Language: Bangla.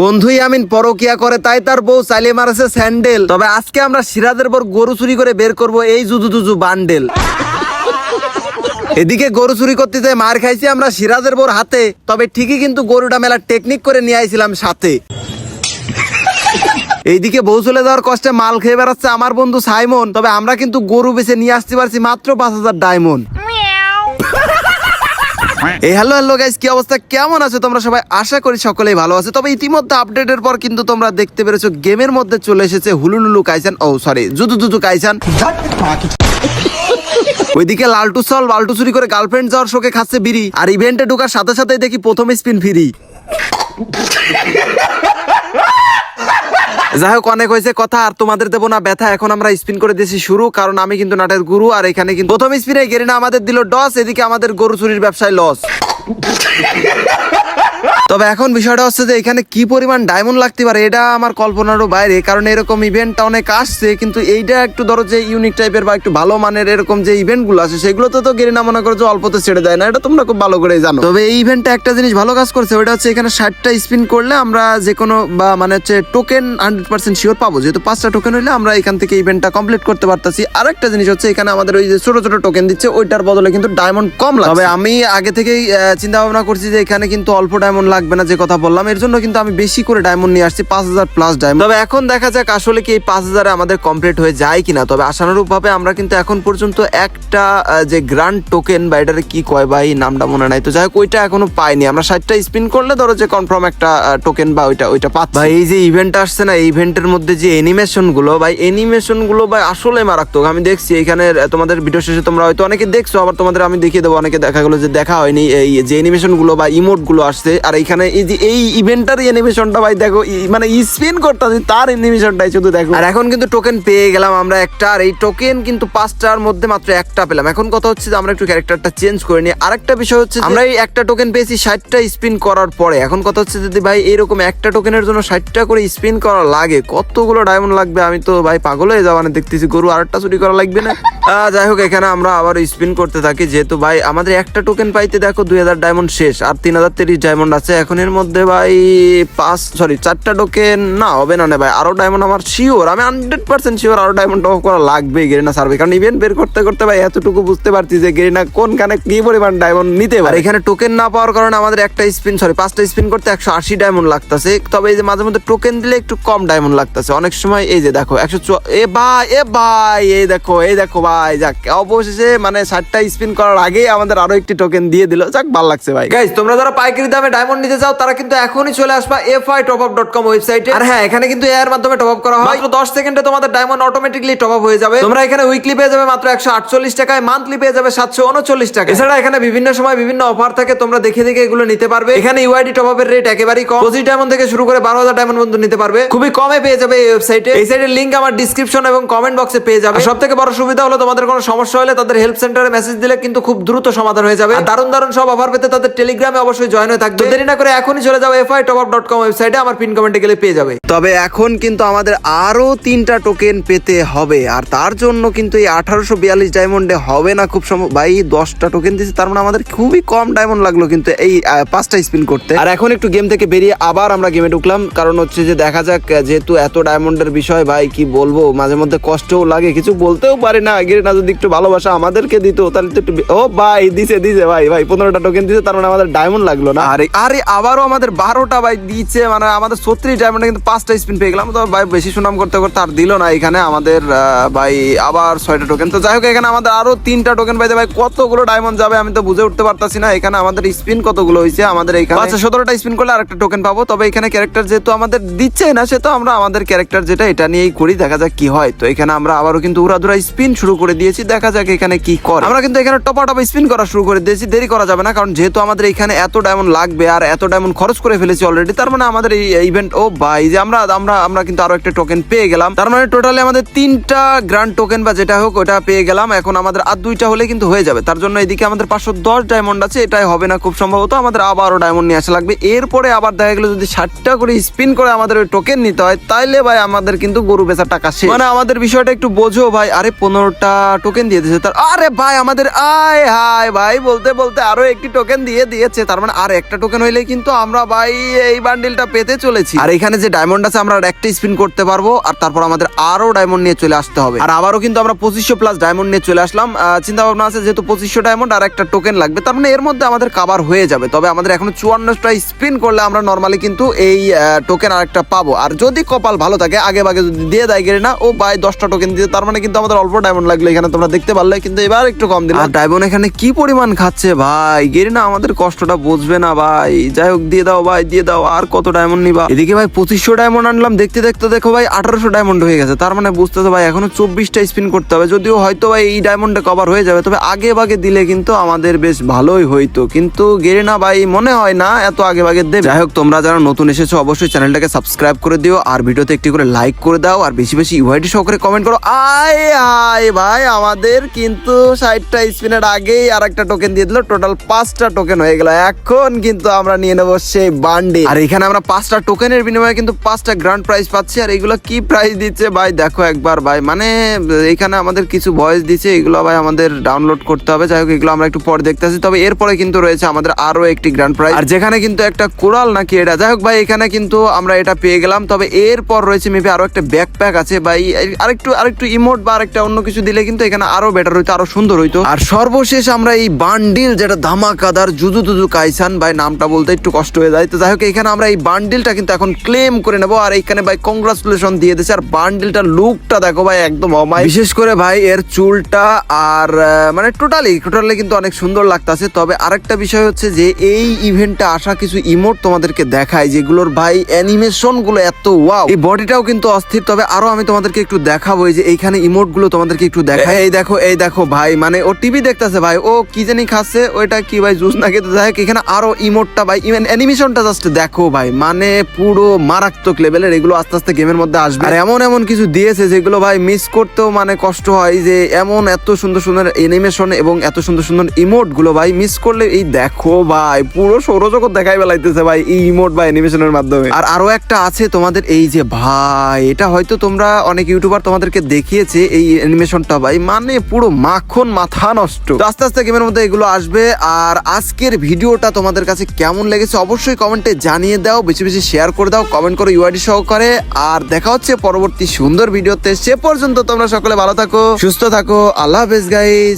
বন্ধুই আমিন পরকিয়া করে, তাই তার বউ চাইলে মারেছে স্যান্ডেল। তবে আজকে আমরা সিরাজের পর গরু চুরি করে বের করব এই জুজু জুজু বান্ডেল। এদিকে গরু চুরি করতে যেয়ে মার খাইছি আমরা সিরাজের বোর হাতে, তবে ঠিকই কিন্তু গরুটা মেলা টেকনিক করে নিয়ে আইছিলাম সাথে। এইদিকে বউ চলে যাওয়ার কষ্টে মাল খেয়ে বেড়াচ্ছে আমার বন্ধু সাইমন, তবে আমরা কিন্তু গরু বেছে নিয়ে আসতে পারছি মাত্র পাঁচ হাজার ডায়মন্ড। এই হ্যালো হ্যালো গাইস কি অবস্থা? কেমন আছো তোমরা সবাই? আশা করি সকলেই ভালো আছে। তবে ইতিমধ্যে আপডেটের পর কিন্তু তোমরা দেখতে পেরেছ, গেমের মধ্যে চলে এসেছে হুলুলুলু কাইসান। ও সরি জুদু জুদু কাইসান। ওইদিকে লালটু সল বাল্টু চুরি করে গার্লফ্রেন্ড যাওয়ার শোকে খাচ্ছে বিড়ি। আর ইভেন্টে ঢোকার সাথে সাথেই দেখি প্রথম স্পিন ফ্রি যাই হোক অনেক হয়েছে, কথা আর তোমাদের দেবো না, ব্যথা এখন আমরা স্পিন করে দিয়েছি শুরু, কারণ আমি কিন্তু নাটের গুরু, আর এখানে কিন্তু প্রথম স্পিনে গেরিনা আমাদের দিল ডস এদিকে আমাদের গরু চুরির ব্যবসায় লস তবে এখন বিষয়টা হচ্ছে যে এখানে কি পরিমাণ ডায়মন্ড লাগতে পারে, এটা আমার কল্পনারও বাইরে। কারণ এরকম ইভেন্টটা অনেক আসছে, কিন্তু এইটা একটু ধরো যে ইউনিক টাইপের বা একটু ভালো মানের এরকম যে ইভেন্টগুলো আছে, সেগুলোতে তো গেরিনা মনে করো যে অল্পতে ছেড়ে দেয় না, এটা তোমরা খুব ভালো করে জানো। তবে এই ইভেন্টটা একটা জিনিস ভালো কাজ করছে ওটা হচ্ছে এখানে ষাটটা স্পিন করলে আমরা যে কোনো বা মানে হচ্ছে টোকেন হান্ড্রেড পার্সেন্ট শিওর পাবো। যেহেতু পাঁচটা টোকেন হইলে আমরা এখান থেকে ইভেন্টটা কমপ্লিট করতে পারতাছি। আর একটা জিনিস হচ্ছে এখানে আমাদের ওই যে ছোট ছোট টোকেন দিচ্ছে, ওইটার বদলে কিন্তু ডায়মন্ড কম লাগবে আমি আগে থেকেই চিন্তা ভাবনা করছি যে এখানে কিন্তু অল্প ডায়মন্ড লাগবে। না যে কথা বললাম, এর জন্য কিন্তু আমি বেশি করে ডায়মন্ড নিয়ে আসছি, পাঁচ হাজার প্লাস ডায়মন্ড তবে এখন দেখা যাক আসলে কি এই পাঁচ হাজারে আমাদের কমপ্লিট হয়ে যায় কিনা। তবে আশানুরূপ ভাবে আমরা কিন্তু এখন পর্যন্ত একটা যে গ্রান্ড টোকেন বা এটার কি কয় বা এই নামটা মনে নাই। তো যাই হোক, ওইটা এখনও পাইনি। আমরা ষাটটা স্পিন করলে ধরো যে কনফার্ম একটা টোকেন বা ওইটা ওইটা পাচ্ছি। ভাই, এই যে ইভেন্ট আসছে না, এই ইভেন্টের মধ্যে যে অ্যানিমেশনগুলো, ভাই অ্যানিমেশনগুলো ভাই আসলে মারাত্মক। আমি দেখছি এখানে তোমাদের ভিডিও শেষে তোমরা হয়তো অনেকে দেখছ, আবার তোমাদের আমি দেখিয়ে দেবো। অনেকে দেখা গেলো যে দেখা হয়নি। এই যে অ্যানিমেশনগুলো বা ইমোটগুলো আসছে, আর এইখানে এই যে এই ইভেন্টার অ্যানিমেশনটা ভাই দেখো মানে স্পিন করতেছি তার অ্যানিমেশনটাই শুধু দেখো। আর এখন কিন্তু টোকেন পেয়ে গেলাম আমরা একটা, আর এই টোকেন কিন্তু পাঁচটার মধ্যে মাত্র একটা পেলাম। এখন কথা হচ্ছে যে আমরা একটু ক্যারেক্টারটা চেঞ্জ করে নিই। আরেকটা বিষয় হচ্ছে আমরা এই একটা টোকেন পেয়েছি ষাটটা স্পিন করার পরে। এখন কথা হচ্ছে যদি ভাই এরকম একটা টোকেনের জন্য ষাটটা করে স্পিন করা লাগে, কতগুলো ডায়মন্ড লাগবে? আমি তো ভাই পাগল হয়ে যাওয়া দেখতেছি গরু আরেকটা চুরি করা লাগবে না। যাই হোক, এখানে আমরা আবার স্পিন করতে থাকি। যেহেতু ভাই আমাদের একটা টোকেন পাইতে দেখো দুই হাজার ডায়মন্ড শেষ, আর তিন হাজার তিরিশ ডায়মন্ড আছে। এখন এর মধ্যে ভাই পাঁচ সরি চারটা টোকেন না হবে না না ভাই। আরও ডায়মন্ড আমার শিওর আমি হান্ড্রেড পার্সেন্ট শিওর আরও ডায়মন্ড টপ করা লাগবে গেরিনা সার্ভে কারণ ইভেন্ট বের করতে করতে ভাই এতটুকু বুঝতে পারছি যে গেরিনা কোনখানে কি পরিমাণ ডায়মন্ড নিতে পারে। এখানে টোকেন না পাওয়ার কারণে আমাদের একটা স্পিন সরি পাঁচটা স্পিন করতে একশো আশি ডায়মন্ড লাগতেছে। তবে এই যে মাঝে মধ্যে টোকেন দিলে একটু কম ডায়মন্ড লাগতেছে। অনেক সময় এই যে দেখো একশো এ ভাই এ ভাই এই দেখো এই দেখো ভাই যাক অবশেষে মানে ষাটটা স্পিন করার আগেই আমাদের আরও একটি টোকেন দিয়ে দিল। যাক ভালো লাগছে ভাই। গাইজ তোমরা যারা পাইকারি দামে ডায়মন্ড নিতে চাও তারা কিন্তু এখনই চলে আসবা F I top up dot com ওয়েবসাইটে আর হ্যাঁ এখানে কিন্তু এর মাধ্যমে টপ আপ করা হয়। মাত্র দশ সেকেন্ডে তোমাদের ডায়মন্ড অটোমেটিকলি টপ আপ হয়ে যাবে। তোমরা এখানে উইকলি পেয়ে যাবে মাত্র একশো আটচল্লিশ টাকায় মান্থলি পেয়ে যাবে সাতশো উনচল্লিশ টাকা এছাড়া এখানে বিভিন্ন সময় বিভিন্ন অফার থাকে তোমরা দেখে দেখে এগুলো নিতে পারবে। এখানে ইউআইডি টপ আপের রেট একেবারেই কম। পঁচিশ ডায়মন্ড থেকে শুরু করে বারো হাজার ডায়মন্ড পর্যন্ত নিতে পারবে। খুবই কমে পেয়ে যাবে এই ওয়েবসাইটে এই সাইটের লিঙ্ক আমার ডিসক্রিপশন এবং কমেন্ট বক্সে পেয়ে যাবে। সব থেকে বড় সুবিধা হলো তোমাদের কোনো সমস্যা হলে তাদের হেল্প সেন্টারে মেসেজ দিলে কিন্তু খুব দ্রুত সমাধান হয়ে যাবে। দারুণ দারুণ সব অফার পেতে তাদের টেলিগ্রামে অবশ্যই জয়েন হয়ে থাকবে। দেরি না করে এখনই চলে যাও FI top up dot com ওয়েবসাইটে আমার পিন কমেন্টে গেলে পেয়ে যাবে। তবে এখন কিন্তু আমাদের আরও তিনটা টোকেন পেতে হবে আর তার জন্য কিন্তু এই আঠারোশো বিয়াল্লিশ ডায়মন্ডে হবে না খুব সম্ভব। ভাই দশটা টোকেন দিচ্ছে তার মানে আমাদের খুবই কম ডায়মন্ড লাগল কিন্তু এই পাঁচটা স্পিন করতে। আর এখন একটু গেম থেকে বেরিয়ে আবার আমরা গেমে ঢুকলাম কারণ হচ্ছে যে দেখা যাক যেহেতু এত ডায়মন্ডের বিষয় ভাই কি বলব মাঝে মধ্যে কষ্টও লাগে কিছু বলতেও পারি না আগে না যদি একটু ভালোবাসা আমাদেরকে দিত তাহলে তো একটু ও ভাই দিছে দিছে ভাই ভাই পনেরোটা টোকেন দিছে তার মানে আমাদের ডায়মন্ড লাগল না। আরে আরে আবারও আমাদের বারোটা ভাই দিচ্ছে মানে আমাদের ছত্রিশ ডায়মন্ডে কিন্তু পাঁচটা স্পিন পেয়ে গেলাম। তো ভাই, বেশি সুনাম করতে করতে আর দিল না এখানে আমাদের ভাই আবার ছয়টা টোকেন তো যাই হোক, এখানে আমাদের আরও তিনটা টোকেন পাইতে ভাই কতগুলো ডায়মন্ড যাবে আমি তো বুঝে উঠতে পারতাছি না। এখানে আমাদের স্পিন কতগুলো হয়েছে? আমাদের এখানে আচ্ছা সতেরোটা স্পিন করলে আরেকটা টোকেন পাবো। তবে এখানে ক্যারেক্টার যেহেতু আমাদের দিচ্ছে না সে তো আমরা আমাদের ক্যারেক্টার যেটা, এটা নিয়েই করি, দেখা যাক কি হয়। তো এখানে আমরা আবারও কিন্তু উড়াধুরা স্পিন শুরু করে দিয়েছি, দেখা যাক এখানে কি করে। আমরা কিন্তু এখানে টপা টপ স্পিন করা শুরু করে দিয়েছি, দেরি করা যাবে না, কারণ যেহেতু আমাদের এখানে এত ডায়মন্ড লাগবে আর এত ডায়মন্ড খরচ করে ফেলেছি অলরেডি তার মানে আমাদের এই ইভেন্ট ও ভাই, যে আমরা আমরা আমরা কিন্তু আরও একটা টোকেন পেয়ে গেলাম। তার মানে টোটালি আমাদের তিনটা গ্র্যান্ড টোকেন বা যেটা হোক, ওটা পেয়ে গেলাম। এখন আমাদের আর দুইটা হলে কিন্তু হয়ে যাবে। তার জন্য এদিকে আমাদের পাঁচশো দশ ডায়মন্ড আছে, এটাই হবে না খুব সম্ভবত। আমাদের আবারও ডায়মন্ড নিয়ে আসা লাগবে। এরপরে আবার দেখা গেলো যদি ষাটটা করে স্পিন করে আমাদের ওই টোকেন নিতে হয়, তাইলে ভাই আমাদের কিন্তু গরু বেচার টাকা শেষ। মানে আমাদের বিষয়টা একটু বোঝো ভাই, আরে পনেরোটা টোকেন দিয়ে দিয়েছে। তার, আরে ভাই আমাদের, আয় হায় ভাই, বলতে বলতে আরও একটি টোকেন দিয়ে দিয়েছে। তার মানে আর একটা টোকেন হইলে কিন্তু আমরা ভাই এই বান্ডিলটা পেতে চলেছি। আর এখানে যে ডায়মন্ড আছে, আমরা একটা স্পিন করতে পারব, আর তারপর আমাদের আরও ডায়মন্ড নিয়ে চলে আসতে হবে। আর আবারও কিন্তু আমরা পঁচিশশো প্লাস ডায়মন্ড নিয়ে চলে আসলাম। চিন্তা ভাবনা আছে, যেহেতু পঁচিশশো ডায়মন্ড আর একটা টোকেন লাগবে, তার মানে এর মধ্যে আমাদের কাবার হয়ে যাবে। তবে আমাদের এখনও চুয়ান্নটা স্পিন করলে আমরা নর্মালি কিন্তু এই টোকেন আর একটা পাবো। আর যদি কপাল ভালো থাকে, আগে ভাগে যদি দিয়ে দেয় গেলে না, ও ভাই দশটা টোকেন দিয়ে তার মানে কিন্তু আমাদের অল্প ডায়মন্ড লাগল এখানে, তোমরা দেখতে পারলে, কিন্তু এবার একটু কম দিলাম। আর ডায়মন্ড এখানে কি পরিমাণ খাচ্ছে ভাই? গেরিনা আমাদের কষ্টটা বুঝবে না ভাই। যাই হোক, দিয়ে দাও ভাই, দিয়ে দাও, আর কত ডায়মন্ড নিবা? এদিকে ভাই পঁচিশশো ডায়মন্ড আনলাম, দেখতে দেখতে দেখো ভাই আঠারোশো ডায়মন্ড হয়ে গেছে। তার মানে বুঝতেছো ভাই, এখনও চব্বিশটা স্পিন করতে হবে। যদিও হয়তো ভাই এই ডায়মন্ডে কভার হয়ে যাবে, তবে আগে ভাগে দিলে কিন্তু আমাদের বেশ ভালোই হইতো। কিন্তু গেরিনা ভাই, মনে হয় না এত আগে ভাগে দেবে। যাই হোক, তোমরা যারা নতুন এসেছ, অবশ্যই চ্যানেলটাকে সাবস্ক্রাইব করে দিও, আর ভিডিওতে একটি করে লাইক করে দাও, আর বেশি বেশি ইউআইডি সহকারে কমেন্ট করো। আয় আয় ভাই, আমাদের কিন্তু ষাটটা স্পিনের আগেই আর একটা টোকেন দিয়ে দিল। টোটাল পাঁচটা টোকেন হয়ে গেল। এখন কিন্তু আমরা নিয়ে নেব সেই বান্ডে আর এখানে আমরা পাঁচটা টোকেনের বিনিময়ে কিন্তু পাঁচটা গ্র্যান্ড প্রাইজ পাচ্ছি। আর এগুলো কি প্রাইস দিচ্ছে ভাই? দেখো একবার ভাই। মানে এখানে আমাদের কিছু ভয়েস দিচ্ছে। এগুলো ভাই আমাদের ডাউনলোড করতে হবে। যাই হোক, এগুলো আমরা একটু পরে দেখতেছি তবে এরপরে কিন্তু রয়েছে আমাদের আরও একটি গ্র্যান্ড প্রাইজ আর যেখানে কিন্তু একটা কোরাল নাকি এটা। যাই হোক ভাই, এখানে কিন্তু আমরা এটা পেয়ে গেলাম। তবে এরপর রয়েছে মেবি আরও একটা ব্যাকপ্যাক আছে ভাই। আরেকটু আরেকটু ইমোট বা আরেকটা অন্য কিছু দিলে কিন্তু এখানে আরও বেটার হইতো, আরও সুন্দর হইতো। আর সর্বশেষ আমরা এই বান্ডিল, যেটা ধামাকাদার জুজু তুজু কাইসান, ভাই, নামটা বলতে একটু কষ্ট হয়ে যায়। তো যাই হোক, এখানে আমরা এই বান্ডিলটা কিন্তু এখন ক্লেম করে নেব। আর এখানে ভাই কংগ্রাচুলেশন দিয়ে দিচ্ছে আর বান্ডিলটার লুকটা দেখো ভাই, একদম অমায়। বিশেষ করে ভাই, এর চুলটা আর মানে টোটালি টোটালি কিন্তু অনেক সুন্দর লাগতাছে। তবে আরেকটা বিষয় হচ্ছে যে, এই ইভেন্টে আসা কিছু ইমোট তোমাদেরকে দেখায়, যেগুলোর ভাই অ্যানিমেশনগুলো এত ওয়াও এই বডিটাও কিন্তু অস্থির। তবে আরও আমি তোমাদেরকে একটু দেখাবো যে এইখানে ইমোটগুলো তোমাদেরকে একটু দেখায়। এই দেখো এই দেখো ভাই মানে ও টিভি দেখতেছে ভাই, ও কি জানি খাচ্ছে, ওইটা কি ভাই, জুস না খেতে। যাই এখানে আরও ইমোটটা ভাই ইভেন অ্যানিমেশনটা জাস্ট দেখো ভাই মানে পুরো মারাত্মক লেভেলের এগুলো আস্তে আস্তে গেমের মধ্যে আসবে। আর এমন এমন কিছু দিয়েছে যেগুলো ভাই মিস করতেও মানে কষ্ট হয়, যে এমন এত সুন্দর সুন্দর অ্যানিমেশন এবং এত সুন্দর সুন্দর ইমোটগুলো ভাই মিস করলে এই দেখো ভাই, পুরো সৌরজগৎ দেখাই বেলাইতেছে ভাই এই ইমোট বা অ্যানিমেশনের মাধ্যমে। আর আরও একটা আছে তোমাদের, এই যে ভাই, এটা হয়তো তোমরা অনেক ইউটিউবার তোমাদেরকে দেখিয়েছে এই অ্যানিমেশনটা ভাই মানে পুরো মাখন মাথা নষ্ট। আস্তে আস্তে গেমের মধ্যে এগুলো আসবে, আর আজকের ভিডিওটা তোমাদের কাছে কেমন লেগেছে, অবশ্যই কমেন্টে জানিয়ে দাও, বেশি বেশি শেয়ার করে দাও কমেন্ট করো ইউআইডি সহকারে আর দেখা হচ্ছে পরবর্তী সুন্দর ভিডিওতে সে পর্যন্ত তোমরা সকলে ভালো থাকো, সুস্থ থাকো। আল্লাহ হাফেজ গাইস